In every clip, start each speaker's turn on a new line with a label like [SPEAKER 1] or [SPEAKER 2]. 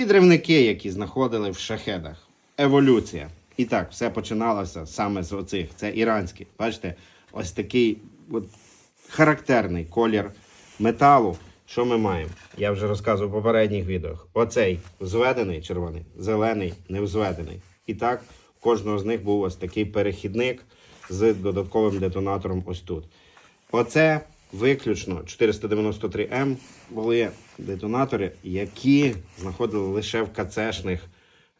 [SPEAKER 1] підривники, які знаходили в шахедах. Еволюція. І так, все починалося саме з оцих. Це іранські. Бачите, ось такий от, характерний колір металу. Що ми маємо? Я вже розказував в попередніх відео. Оцей взведений червоний, зелений, невзведений. І так, у кожного з них був ось такий перехідник з додатковим детонатором ось тут. Оце виключно 493М були детонатори, які знаходили лише в кацешних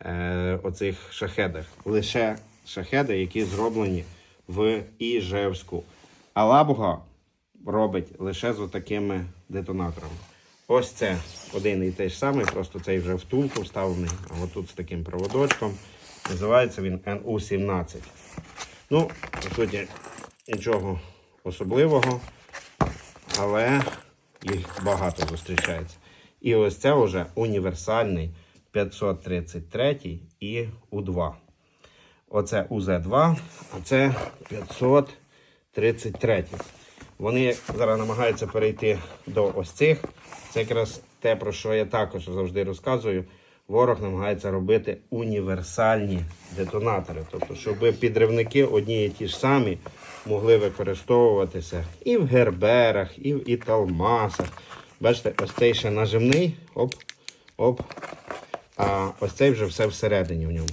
[SPEAKER 1] е, оцих шахедах. Лише шахеди, які зроблені в Іжевську. А Лабуга робить лише з отакими детонаторами. Ось це один і той самий, просто цей вже втулку вставлений, а отут з таким проводочком. Називається він NU17. Ну, по суті, нічого особливого, але їх багато зустрічається. І ось це вже універсальний 533 і У2. Оце УЗ2, а це 533. Вони зараз намагаються перейти до ось цих. Це якраз те, про що я також завжди розказую. Ворог намагається робити універсальні детонатори. Тобто, щоб підривники одні і ті ж самі могли використовуватися і в герберах, і в італмасах. Бачите, ось цей ще нажимний, оп, оп. А ось цей вже все всередині в ньому.